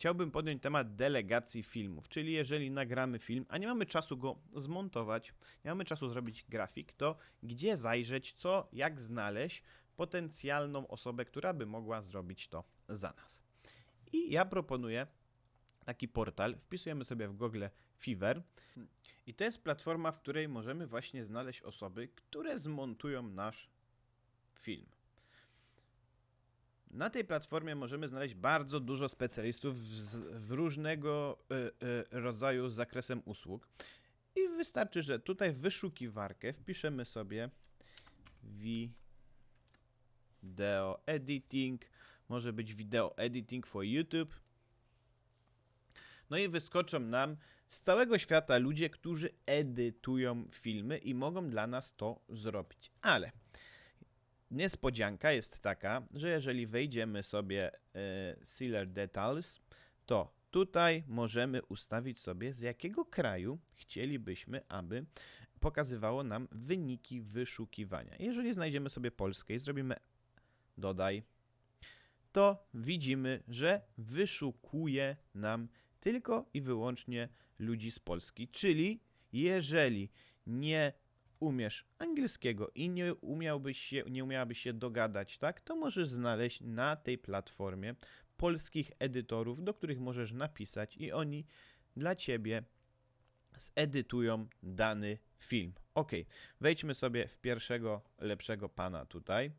chciałbym podjąć temat delegacji filmów, czyli jeżeli nagramy film, a nie mamy czasu go zmontować, nie mamy czasu zrobić grafik, to gdzie zajrzeć, co, jak znaleźć potencjalną osobę, która by mogła zrobić to za nas. I ja proponuję taki portal, wpisujemy sobie w Google Fiverr i to jest platforma, w której możemy właśnie znaleźć osoby, które zmontują nasz film. Na tej platformie możemy znaleźć bardzo dużo specjalistów z, w różnego y, y, rodzaju zakresem usług. I wystarczy, że tutaj w wyszukiwarkę wpiszemy sobie video editing, może być video editing for YouTube. No i wyskoczą nam z całego świata ludzie, którzy edytują filmy i mogą dla nas to zrobić. Ale Niespodzianka jest taka, że jeżeli wejdziemy sobie e, Sealer Details, to tutaj możemy ustawić sobie z jakiego kraju chcielibyśmy, aby pokazywało nam wyniki wyszukiwania. Jeżeli znajdziemy sobie Polskę i zrobimy dodaj, to widzimy, że wyszukuje nam tylko i wyłącznie ludzi z Polski, czyli jeżeli nie umiesz angielskiego i nie umiałbyś się, nie umiałabyś się dogadać, tak, to możesz znaleźć na tej platformie polskich edytorów, do których możesz napisać i oni dla ciebie zedytują dany film. Ok, wejdźmy sobie w pierwszego lepszego pana tutaj.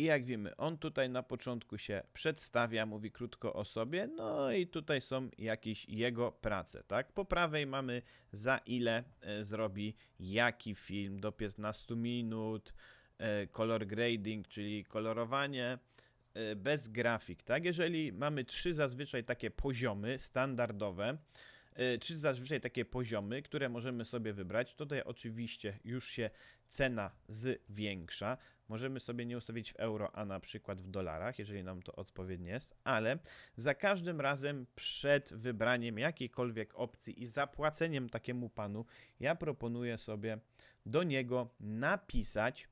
I jak wiemy, on tutaj na początku się przedstawia, mówi krótko o sobie, no i tutaj są jakieś jego prace, tak? Po prawej mamy za ile e, zrobi jaki film, do 15 minut, e, color grading, czyli kolorowanie, e, bez grafik, tak? Jeżeli mamy trzy zazwyczaj takie poziomy standardowe, czy zazwyczaj takie poziomy, które możemy sobie wybrać. Tutaj oczywiście już się cena zwiększa. Możemy sobie nie ustawić w euro, a na przykład w dolarach, jeżeli nam to odpowiednie jest, ale za każdym razem przed wybraniem jakiejkolwiek opcji i zapłaceniem takiemu panu, ja proponuję sobie do niego napisać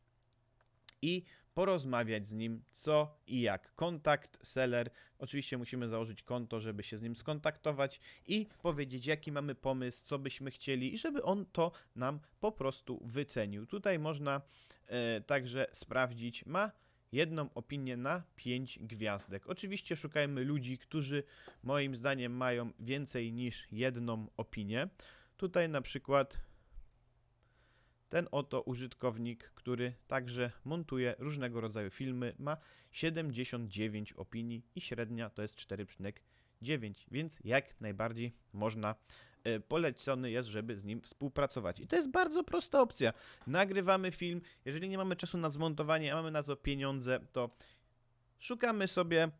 i porozmawiać z nim co i jak. Kontakt, seller. Oczywiście musimy założyć konto, żeby się z nim skontaktować i powiedzieć, jaki mamy pomysł, co byśmy chcieli, i żeby on to nam po prostu wycenił. Tutaj można e, także sprawdzić, ma jedną opinię na 5 gwiazdek. Oczywiście szukajmy ludzi, którzy moim zdaniem mają więcej niż jedną opinię. Tutaj na przykład ten oto użytkownik, który także montuje różnego rodzaju filmy, ma 79 opinii i średnia to jest 4,9, więc jak najbardziej można e, polecony jest, żeby z nim współpracować. I to jest bardzo prosta opcja. Nagrywamy film, jeżeli nie mamy czasu na zmontowanie, a mamy na to pieniądze, to szukamy sobie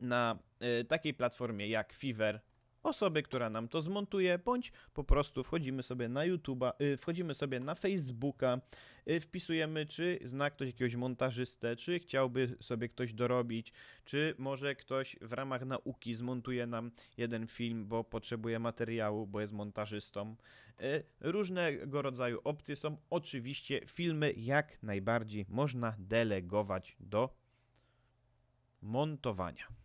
na e, takiej platformie jak Fiverr osoby, która nam to zmontuje, bądź po prostu wchodzimy sobie na YouTube'a, y, wchodzimy sobie na Facebooka, y, wpisujemy, czy zna ktoś jakiegoś montażystę, czy chciałby sobie ktoś dorobić, czy może ktoś w ramach nauki zmontuje nam jeden film, bo potrzebuje materiału, bo jest montażystą. Y, Różnego rodzaju opcje są. Oczywiście filmy jak najbardziej można delegować do montowania.